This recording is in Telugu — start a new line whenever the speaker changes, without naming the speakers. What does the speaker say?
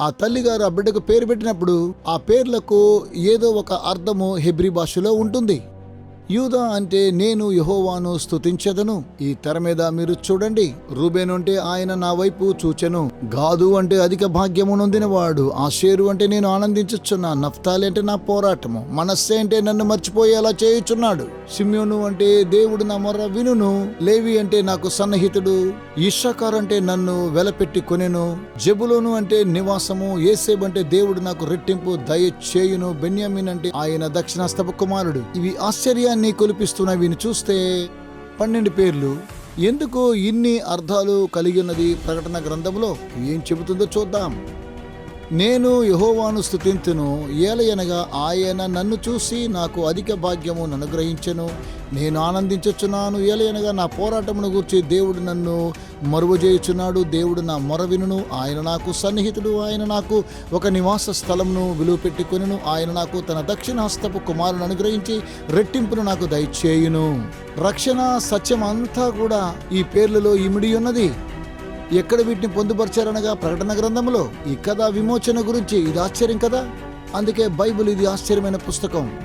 ఆ తల్లిగారు ఆ బిడ్డకు పేరు పెట్టినప్పుడు ఆ పేర్లకు ఏదో ఒక అర్థము హెబ్రి భాషలో ఉంటుంది. యూదా అంటే నేను యహోవాను స్తుతించెదను. ఈ తెర మీద మీరు చూడండి. రూబేను అంటే ఆయన నా వైపు చూచెను. గాదు అంటే అధిక భాగ్యము నొందినవాడు. ఆషేరు అంటే నేను ఆనందించుచున్నా. నఫ్తాలి అంటే నా పోరాటము. మనస్సే అంటే నన్ను మర్చిపోయేలా చేయుచున్నాడు. సిమ్యోను అంటే దేవుడు నా మొర్ర వినును. లేవి అంటే నాకు సన్నిహితుడు. ఇషాకార్ అంటే నన్ను వెలపెట్టి కొనెను. జబులోను అంటే నివాసము. ఏసేబ్ అంటే దేవుడు నాకు రెట్టింపు దయ చేయును. బెన్యామిన్ అంటే ఆయన దక్షిణాస్తపు కుమారుడు. ఇవి ఆశ్చర్యాన్ని కొలిపిస్తున్న వీని చూస్తే పన్నెండు పేర్లు. ఎందుకు ఇన్ని అర్థాలు కలిగినది ప్రకటన గ్రంథంలో ఏం చెబుతుందో చూద్దాం. నేను యహోవాను స్థుతింతును ఏలయనగా ఆయన నన్ను చూసి నాకు అధిక భాగ్యము అనుగ్రహించెను. నేను ఆనందించుచున్నాను ఏలయనగా నా పోరాటమును గూర్చి దేవుడు నన్ను మరువజేయుచున్నాడు. దేవుడు నా మొర వినును ఆయన నాకు సన్నిహితుడు ఆయన నాకు ఒక నివాస స్థలమును విలువ పెట్టుకొనిను ఆయన నాకు తన దక్షిణ హస్తపు కుమారుని అనుగ్రహించి రెట్టింపును నాకు దయచేయును. రక్షణ సత్యం అంతా కూడా ఈ పేర్లలో ఇమిడి ఉన్నది. ఎక్కడ వీటిని పొందుపరిచారనగా ప్రకటన గ్రంథంలో ఈ కథ విమోచన గురించి ఇది ఆశ్చర్యం కదా? అందుకే బైబిల్ ఇది ఆశ్చర్యమైన పుస్తకం.